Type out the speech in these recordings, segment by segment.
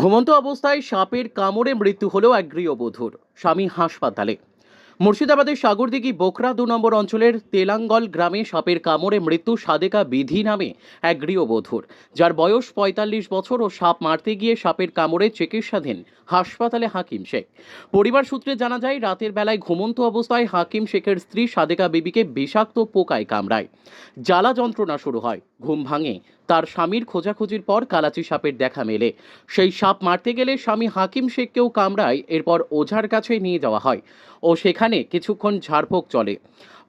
ঘুমন্ত অবস্থায় সাপের কামড়ে মৃত্যু হলেও এক গৃহবধূর, স্বামী হাসপাতালে। মুর্শিদাবাদের সাগরদিঘি বোকরা দু নম্বর অঞ্চলের তেলাঙ্গল গ্রামে সাপের কামড়ে মৃত্যু সাদেকা বিধি নামে এক গৃহবধূর, যার বয়স পঁয়তাল্লিশ বছর ও সাপ মারতে গিয়ে সাপের কামড়ে চিকিৎসাধীন হাসপাতালে হাকিম শেখ। পরিবার সূত্রে জানা যায়, রাতের বেলায় ঘুমন্ত অবস্থায় হাকিম শেখের স্ত্রী সাদেকা বিবিকে বিষাক্ত পোকায় কামড়ায়। জ্বালা যন্ত্রণা শুরু হয়, ঘুম ভাঙে তার স্বামীর খোঁজাখুঁজির পর কালাচি সাপের দেখা মেলে। সেই সাপ মারতে গেলে স্বামী হাকিম শেখকেও কামড়ায়, এরপর ওঝার কাছে নিয়ে যাওয়া হয় ও সেখানে কিছুক্ষণ ঝাড়ফোঁক চলে।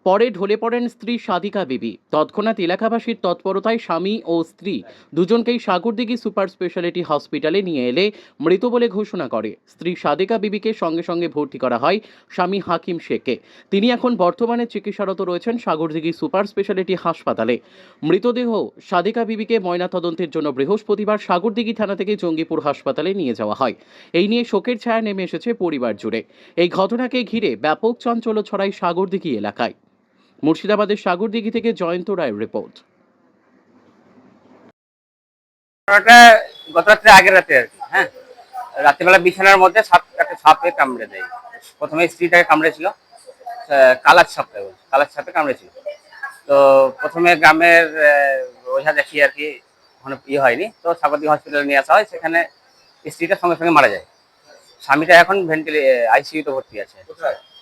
পরে ঢলে পড়েন স্ত্রী সাদিকা বিবি। তৎক্ষণাৎ এলাকাবাসীর তৎপরতায় স্বামী ও স্ত্রী দুজনকেই সাগরদিঘি সুপার স্পেশালিটি হসপিটালে নিয়ে এলে মৃত বলে ঘোষণা করে। স্ত্রী সাদিকা বিবিকে সঙ্গে সঙ্গে ভর্তি করা হয় স্বামী হাকিম শেখকে। তিনি এখন বর্তমানে চিকিৎসারত রয়েছেন সাগরদিঘি সুপার স্পেশালিটি হাসপাতালে। মৃতদেহ সাদিকা বিবিকে ময়নাতদন্তের জন্য বৃহস্পতিবার সাগরদিঘি থানা থেকে জঙ্গিপুর হাসপাতালে নিয়ে যাওয়া হয়। এই নিয়ে শোকের ছায়া নেমে এসেছে পরিবার জুড়ে। এই ঘটনাকে ঘিরে ব্যাপক চাঞ্চল্য ছড়ায় সাগরদিঘি এলাকায়। মুর্শিদাবাদের সাগরদিঘি থেকে জয়ন্ত রায়ের রিপোর্ট। ঘটনাটা আগের রাতে আর কি হ্যাঁ? রাত্রিবেলা বিছানার মধ্যে সাপ একটা সাপে কামড়ে দেয়। প্রথমে স্ত্রীটাকে কামড়েছিল কালার সাপটা কালার সাপে কামড়েছিল। তো প্রথমে গ্রামের ওঝা দেখিয়ে আর কি ওখানে ইয়ে হয়নি। তো সাগরদী হসপিটালে নিয়ে আসা হয়, সেখানে স্ত্রীটা সঙ্গে সঙ্গে মারা যায়। স্বামীটা এখন ভেন্টিলে আইসিইউতে ভর্তি আছে।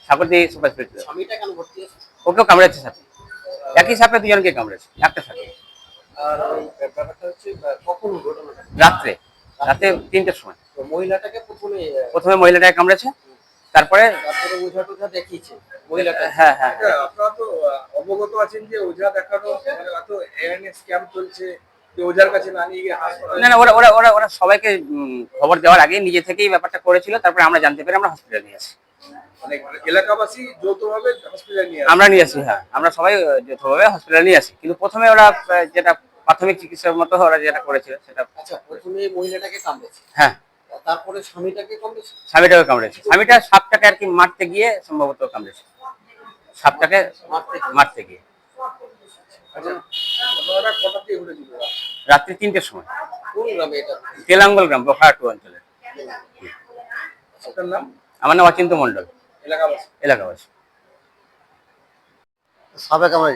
সাগরদী সুপার স্পেশালিটি স্বামীটা কেন ভর্তি ওকেও কামড়েছে সাপে। একই সাপে দুজনকে কামড়েছে একটা সাপে। আর ব্যাপারটা হচ্ছে আহ, কখন রাত্রে রাতে তিনটের সময়। তো মহিলাটাকে প্রথমে মহিলাটাকে কামড়েছে তারপরে মহিলাটা। হ্যাঁ হ্যাঁ আপনারা তো অবগত আছেন যে ওঝা দেখানো মানে এত অ্যাওয়ারনেস ক্যাম্প চলছে ওঝার কাছে না ওরা ওরা ওরা ওরা সবাইকে খবর দেওয়ার আগে নিজে থেকেই ব্যাপারটা করেছিল তারপরে আমরা জানতে পেরে আমরা হসপিটালে নিয়ে আসি। এলাকাবাসী যৌথভাবে হসপিটালে নিয়ে আমরা নিয়ে আসি হ্যাঁ। আমরা সবাই যৌথভাবে হসপিটালে নিয়ে আসি। কিন্তু প্রথমে ওরা যেটা প্রাথমিক চিকিৎসার মতো ওরা যেটা করেছিল সেটা আচ্ছা প্রথমে মহিলাটাকে কামড়েছে। হ্যাঁ। তারপরে স্বামীটাকে কামড়েছে? স্বামীটাকে কামড়েছে। স্বামীটা সাপটাকে আর কি মারতে গিয়ে সম্ভবত কামড়েছে। সাপটাকে মারতে গিয়ে। মারতে গিয়ে। আচ্ছা রাত্রি তিনটের সময়। কোন গ্রামে এটা? তেলাঙ্গল গ্রাম বখাটু অঞ্চলে আপনার নাম? আমার নাম অচিন্ত মন্ডল এলাকাবাসী। এলাকাবাসী। সাপে কামড়াই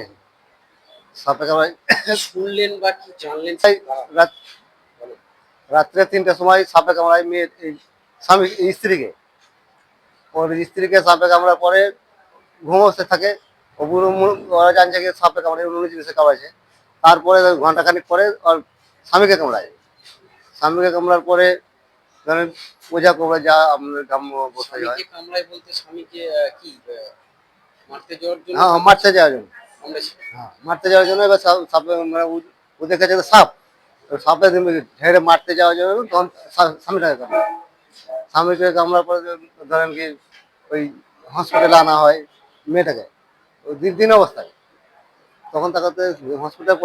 সাপে কামড়াই শুনলেন বা কি জানলেন? রাত্রে তিনটার সময় সাপে কামড়ায় মেয়ের স্বামী স্ত্রীকে। ওর স্ত্রীকে সাপে কামড়ার পরে ঘুমোতে থাকে। ও ওরা জানছে কি সাপে কামড়ায় অন্য জিনিসে কামড়াইছে তারপরে ঘন্টাখানিক পরে ওর স্বামীকে কামড়ায়। স্বামীকে কামড়ার পরে ধরেন পূজা করবে যা আমাদের গ্রাম্য বসাই হয়। কামড়ায় বলতে স্বামীকে কি মারতে যাওয়ার জন্য? হ্যাঁ মারতে যাওয়ার জন্য। হ্যাঁ, মারতে যাওয়ার জন্য এবার সাপে মানে ও- ও দেখেছে যে সাপ। সাপে ঝেড়ে মারতে যাওয়ার জন্য তখন স্বামীটাকে স্বামীকে কামড়ার পরে ধরেন কি ওই হসপিটালে আনা হয় মেয়েটাকে। ওই দিন অবস্থায়। তখন তাকে হসপিটালে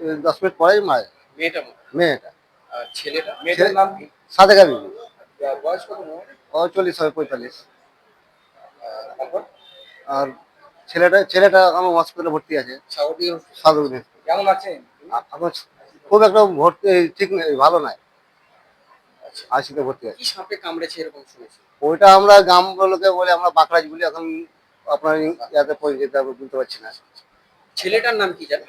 ওই দশ মিনিট পরেই মারা যায়। মেয়েটা মেয়েটা। ছেলেটা মেয়েটার নাম কি? সাদে গাবি বয়স কত ও চল্লিশ হয় পঁয়তাল্লিশ। তারপর? আর ছেলেটা ছেলেটা এখন হসপিটালে ভর্তি আছে। কেমন আছেন? এখন খুব একটা ভর্তি ঠিক নেই ভালো নাই। আশিতে ভর্তি আছে। কি সাপে কামড়েছে এরকম শুনেছি। ওইটা আমরা গ্রামগুলোকে বলে আমরা বাঁকড়াজ বলি এখন আপনার ইয়াতে পরিচিত আমি পারছি না। ছেলেটার নাম কি জানেন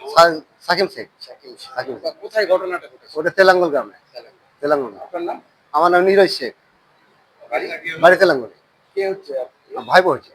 সাকিম শেখ। সাকিম। কোথায় ঘটনাটা ঘটেছে? ওটা তেলাঙ্গল গ্রামে। তেলাঙ্গল আপনার নাম? আমার নাম নিরজ শেখ। বাড়ি? তেলাঙ্গল কে হচ্ছে? আপনি? ভাই হচ্ছে।